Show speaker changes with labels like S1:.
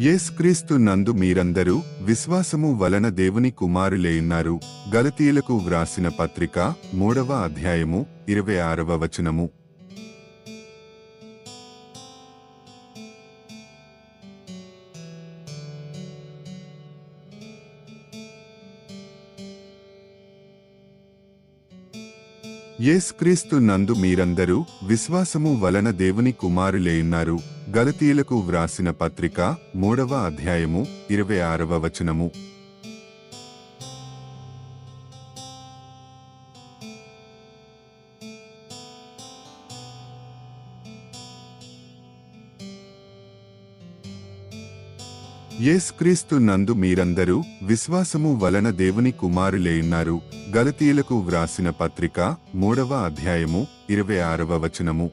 S1: యేసుక్రీస్తు నందు మీరందరూ విశ్వాసము వలన దేవుని కుమారులేయున్నారు గలతీయులకు వ్రాసిన పత్రిక మూడవ అధ్యాయము ఇరవై ఆరవ వచనము. యేసుక్రీస్తు నందు మీరందరూ విశ్వాసము వలన దేవుని కుమారులేయున్నారు గలతీయులకు వ్రాసిన పత్రిక మూడవ అధ్యాయము ఇరవై ఆరవ వచనము. యేసుక్రీస్తు నందు మీరందరూ విశ్వాసము వలన దేవుని కుమారులేయున్నారు గలతీయులకు వ్రాసిన పత్రిక మూడవ అధ్యాయము ఇరవై ఆరవ వచనము.